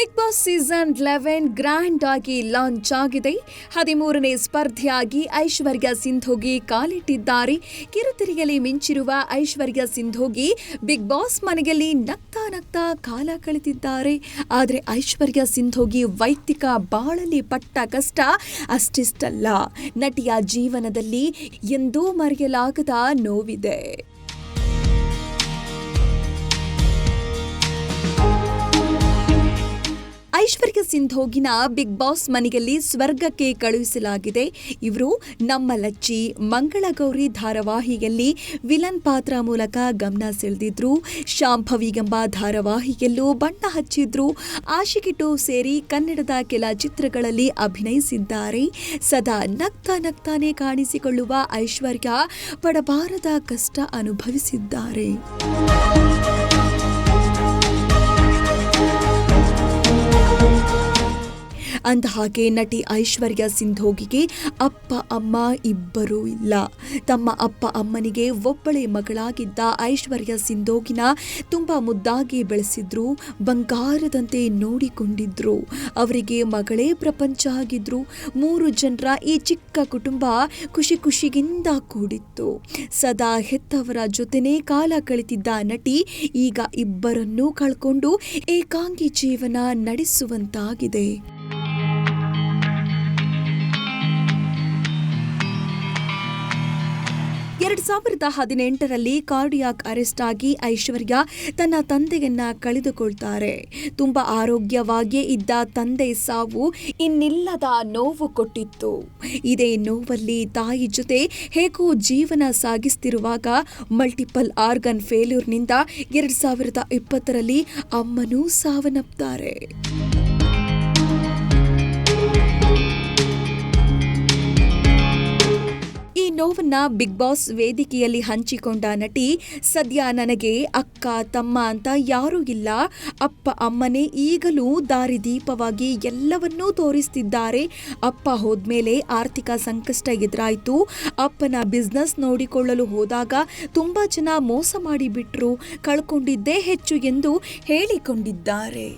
Bigg Boss season eleven grand ಆಗಿ launch ಆಗಿದೆ. ಹದಿಮೂರನೇ ಸ್ಪರ್ಧೆಯಾಗಿ ಐಶ್ವರ್ಯ ಸಿಂಧೋಗಿ ಕಾಲಿಟ್ಟಿದ್ದಾರೆ. ಕಿರುತೆರೆಯಲ್ಲಿ ಮಿಂಚಿರುವ ಐಶ್ವರ್ಯ ಸಿಂಧೋಗಿ ಬಿಗ್ ಬಾಸ್ ಮನೆಯಲ್ಲಿ ನಗ್ತಾ ನಗ್ತಾ ಕಾಲ ಕಳೆದಿದ್ದಾರೆ. ಆದರೆ ಐಶ್ವರ್ಯ ಸಿಂಧೋಗಿ ವೈಯಕ್ತಿಕ ಬಾಳಲಿ ಪಟ್ಟ ಕಷ್ಟ ಅಷ್ಟಿಷ್ಟಲ್ಲ. ನಟಿಯ ಜೀವನದಲ್ಲಿ ಎಂದೂ ಮರೆಯಲಾಗದ ನೋವಿದೆ. ಸಿಂಧೋಗಿನ ಬಿಗ್ ಬಾಸ್ ಮನೆಯಲ್ಲಿ ಸ್ವರ್ಗಕ್ಕೆ ಕಳುಹಿಸಲಾಗಿದೆ. ಇವರು ನಮ್ಮ ಲಚ್ಚಿ ಮಂಗಳಗೌರಿ ಧಾರಾವಾಹಿಯಲ್ಲಿ ವಿಲನ್ ಪಾತ್ರ ಮೂಲಕ ಗಮನ ಸೆಳೆದಿದ್ರು. ಶಾಂಭವಿಗೆಂಬ ಧಾರಾವಾಹಿಯಲ್ಲೂ ಬಣ್ಣ ಹಚ್ಚಿದ್ರು. ಆಶಿಕಿಟು ಸೇರಿ ಕನ್ನಡದ ಕೆಲ ಚಿತ್ರಗಳಲ್ಲಿ ಅಭಿನಯಿಸಿದ್ದಾರೆ. ಸದಾ ನಗ್ತಾ ನಗ್ತಾನೆ ಕಾಣಿಸಿಕೊಳ್ಳುವ ಐಶ್ವರ್ಯ ಪಡಬಾರದ ಕಷ್ಟ ಅನುಭವಿಸಿದ್ದಾರೆ. ಅಂದಹಾಗೆ ನಟಿ ಐಶ್ವರ್ಯ ಸಿಂಧೋಗಿಗೆ ಅಪ್ಪ, ಅಮ್ಮ ಇಬ್ಬರೂ ಇಲ್ಲ. ತಮ್ಮ ಅಪ್ಪ, ಅಮ್ಮನಿಗೆ ಒಬ್ಬಳೇ ಮಗಳಾಗಿದ್ದ ಐಶ್ವರ್ಯ ಸಿಂಧೋಗಿನ ತುಂಬ ಮುದ್ದಾಗಿ ಬೆಳೆಸಿದ್ರು, ಬಂಗಾರದಂತೆ ನೋಡಿಕೊಂಡಿದ್ರು. ಅವರಿಗೆ ಮಗಳೇ ಪ್ರಪಂಚ ಆಗಿದ್ರು. ಮೂರು ಜನರ ಈ ಚಿಕ್ಕ ಕುಟುಂಬ ಖುಷಿ ಖುಷಿಗಿಂದ ಕೂಡಿತ್ತು. ಸದಾ ಹೆತ್ತವರ ಜೊತೆನೇ ಕಾಲ ಕಳೆದಿದ್ದ ನಟಿ ಈಗ ಇಬ್ಬರನ್ನೂ ಕಳ್ಕೊಂಡು ಏಕಾಂಗಿ ಜೀವನ ನಡೆಸುವಂತಾಗಿದೆ. ಎರಡ್ ಸಾವಿರದ ಹದಿನೆಂಟರಲ್ಲಿ ಕಾರ್ಡಿಯಾಕ್ ಅರೆಸ್ಟ್ ಆಗಿ ಐಶ್ವರ್ಯ ತನ್ನ ತಂದೆಯನ್ನ ಕಳೆದುಕೊಳ್ತಾರೆ. ತುಂಬಾ ಆರೋಗ್ಯವಾಗಿಯೇ ಇದ್ದ ತಂದೆ ಸಾವು ಇನ್ನಿಲ್ಲದ ನೋವು ಕೊಟ್ಟಿತ್ತು. ಇದೇ ನೋವಲ್ಲಿ ತಾಯಿ ಜೊತೆ ಹೇಗೋ ಜೀವನ ಸಾಗಿಸ್ತಿರುವಾಗ ಮಲ್ಟಿಪಲ್ ಆರ್ಗನ್ ಫೇಲ್ಯೂರ್ನಿಂದ ಎರಡ್ ಸಾವಿರದ ಇಪ್ಪತ್ತರಲ್ಲಿ ಅಮ್ಮನೂ ಸಾವನ್ನಪ್ತಾರೆ ನೋವನ್ನ ಬಿಗ್ ಬಾಸ್ ವೇದಿಕೆಯಲ್ಲಿ ಹಂಚಿಕೊಂಡ ನಟಿ ಸದ್ಯ ನನಗೆ ಅಕ್ಕ, ತಮ್ಮ ಅಂತ ಯಾರೂ ಇಲ್ಲ. ಅಪ್ಪ, ಅಮ್ಮನೇ ಈಗಲೂ ದಾರಿದೀಪವಾಗಿ ಎಲ್ಲವನ್ನೂ ತೋರಿಸ್ತಿದ್ದಾರೆ. ಅಪ್ಪ ಹೋದ್ಮೇಲೆ ಆರ್ಥಿಕ ಸಂಕಷ್ಟ ಎದುರಾಯಿತು. ಅಪ್ಪನ ಬಿಸ್ನೆಸ್ ನೋಡಿಕೊಳ್ಳಲು ಹೋದಾಗ ತುಂಬಾ ಜನ ಮೋಸ ಮಾಡಿಬಿಟ್ರು. ಕಳ್ಕೊಂಡಿದ್ದೇ ಹೆಚ್ಚು ಎಂದು ಹೇಳಿಕೊಂಡಿದ್ದಾರೆ.